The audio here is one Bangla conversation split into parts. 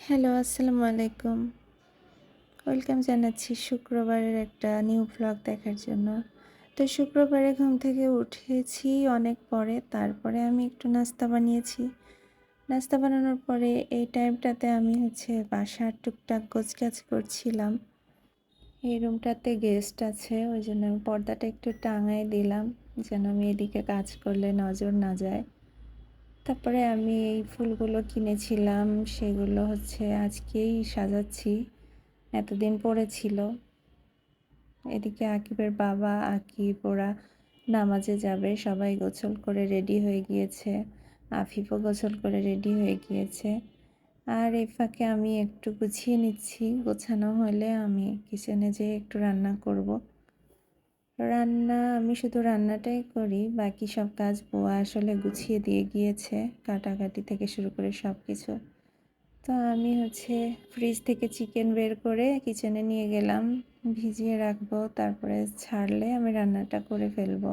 হ্যালো আসসালামু আলাইকুম ওয়েলকাম জানাচ্ছি শুক্রবারের একটা নিউ ব্লগ দেখার জন্য। তো শুক্রবারে ঘুম থেকে উঠেছি অনেক পরে, তারপরে আমি একটু নাস্তা বানিয়েছি। নাস্তা বানানোর পরে এই টাইমটাতে আমি হচ্ছে বাসার টুকটাক গোছগাছ করছিলাম। এই রুমটাতে গেস্ট আছে, ওই জন্য আমি পর্দাটা একটু টাঙায় দিলাম, যেন আমি এদিকে কাজ করলে নজর না যায়। তারপরে আমি এই ফুলগুলো কিনেছিলাম, সেগুলো হচ্ছে আজকেই সাজাচ্ছি। এতদিন পড়েছিল এদিকে আকিবের বাবা, আকিব ওরা নামাজে যাবে, সবাই গোসল করে রেডি হয়ে গিয়েছে। আফিফও গোসল করে রেডি হয়ে গিয়েছে। আর এই ফাঁকে আমি একটু গুছিয়ে নিচ্ছি। গোছানো হলে আমি কিচেনে যেয়ে একটু রান্না করব। রান্না, আমি শুধু রান্নাটাই করি, বাকি সব কাজ বোয়া আসলে গুছিয়ে দিয়ে গিয়েছে, কাটাকাটি থেকে শুরু করে সব কিছু তো আমি হচ্ছে ফ্রিজ থেকে চিকেন বের করে কিচেনে নিয়ে গেলাম, ভিজিয়ে রাখব, তারপরে ছাড়লে আমি রান্নাটা করে ফেলব।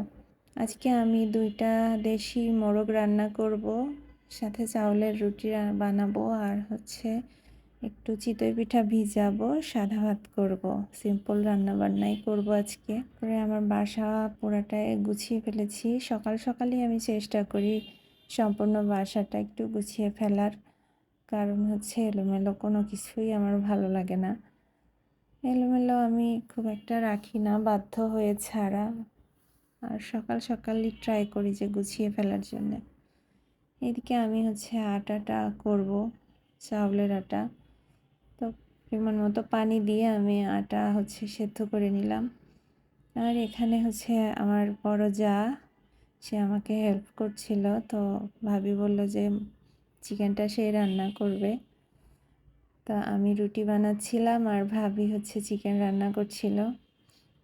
আজকে আমি দুইটা দেশি মোরগ রান্না করব, সাথে চাউলের রুটি বানাবো, আর হচ্ছে একটু চিতই পিঠা ভিজাবো, সাদা ভাত করব। সিম্পল রান্না বান্নাই করব আজকে। পরে আমার বাসা পুরাটাই গুছিয়ে ফেলেছি। সকাল সকালই আমি চেষ্টা করি সম্পূর্ণ বাসাটা একটু গুছিয়ে ফেলার। কারণ হচ্ছে এলোমেলো কোনো কিছুই আমার ভালো লাগে না। এলোমেলো আমি খুব একটা রাখি না, বাধ্য হয়ে ছাড়া। আর সকাল সকালই ট্রাই করি যে গুছিয়ে ফেলার জন্যে। এদিকে আমি হচ্ছে আটাটা করব, চাউলের আটা। পরিমাণ মতো পানি দিয়ে আমি আটা হচ্ছে সেদ্ধ করে নিলাম। আর এখানে হচ্ছে আমার বড় যা, সে আমাকে হেল্প করছিল, তো ভাবি বলল যে চিকেনটা সে রান্না করবে। তা আমি রুটি বানাচ্ছিলাম আর ভাবি হচ্ছে চিকেন রান্না করছিল।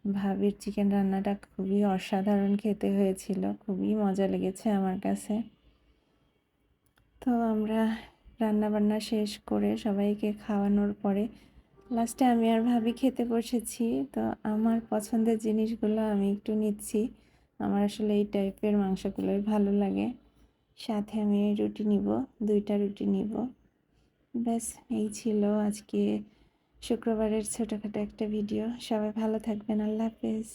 ভাবির চিকেন রান্নাটা খুবই অসাধারণ খেতে হয়েছিল, খুবই মজা লেগেছে আমার কাছে। তো আমরা রান্না বান্না শেষ করে সবাইকে খাওয়ানোর পরে লাস্টে আমি আর ভাবি খেতে বসেছি। তো আমার পছন্দের জিনিসগুলো আমি একটু নিচ্ছি। আমার আসলে এই টাইপের মাংসগুলোই ভালো লাগে। সাথে আমি রুটি নিব, দুইটা রুটি নিব। ব্যাস, এই ছিল আজকে শুক্রবারের ছোটোখাটো একটা ভিডিও সবাই ভালো থাকবেন, আল্লাহ হাফেজ।